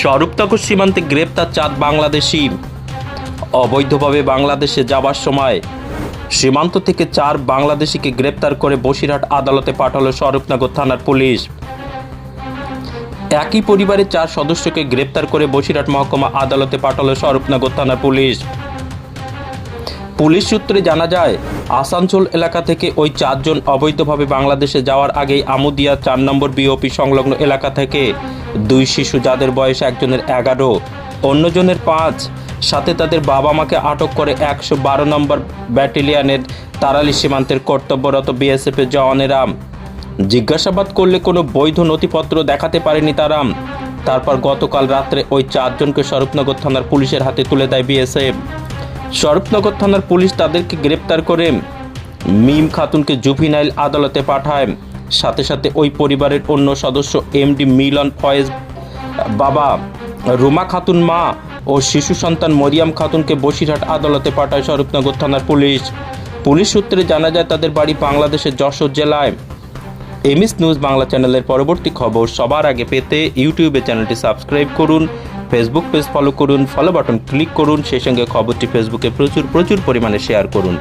স্বরূপনগর সীমান্তে গ্রেপ্তার চাঁদ বাংলাদেশি। অবৈধভাবে বাংলাদেশে যাবার সময় সীমান্ত থেকে চার বাংলাদেশিকে গ্রেপ্তার করে বসিরহাট আদালতে পাঠালো স্বরূপনগর থানার পুলিশ। একই পরিবারের চার সদস্যকে গ্রেপ্তার করে বসিরহাট মহকুমা আদালতে পাঠালো স্বরূপনগর থানার পুলিশ। পুলিশ সূত্রে জানা যায়, আসানসোল এলাকা থেকে ওই চারজন অবৈধভাবে বাংলাদেশে যাওয়ার আগেই আমুদিয়া চার নম্বর বিওপি সংলগ্ন এলাকা থেকে দুই শিশু যাদের বয়স একজনের এগারো, অন্যজনের পাঁচ, সাথে তাদের বাবা মাকে আটক করে একশো বারো নম্বর ব্যাটালিয়নের তারালি সীমান্তের কর্তব্যরত বিএসএফের জওয়ানেরা। জিজ্ঞাসাবাদ করলে কোনো বৈধ নথিপত্র দেখাতে পারেনি তারা। তারপর গতকাল রাত্রে ওই চারজনকে স্বরূপনগর থানার পুলিশের হাতে তুলে দেয় বিএসএফ স্বরূপনগর থানার পুলিশ তাদেরকে গ্রেপ্তার করে মিম খাতুনকে জুভিনাইল আদালতে পাঠায়। সাথে সাথে ওই পরিবারের অন্য সদস্য এমডি মিলন ফয়েজ বাবা রুমা খাতুন মা ও শিশু সন্তান মরিয়াম খাতুনকে বসিরহাট আদালতে পাঠায় স্বরূপনগর থানার পুলিশ। পুলিশ সূত্রে জানা যায়, তাদের বাড়ি বাংলাদেশের যশোর জেলায়। এমএস নিউজ বাংলা চ্যানেলের পরবর্তী খবর সবার আগে পেতে ইউটিউবে চ্যানেলটি সাবস্ক্রাইব করুন। ফেসবুক পেজ ফলো করুন ফলো বাটন ক্লিক করুন, সেই সঙ্গে খবরটি ফেসবুকে প্রচুর প্রচুর পরিমাণে শেয়ার করুন।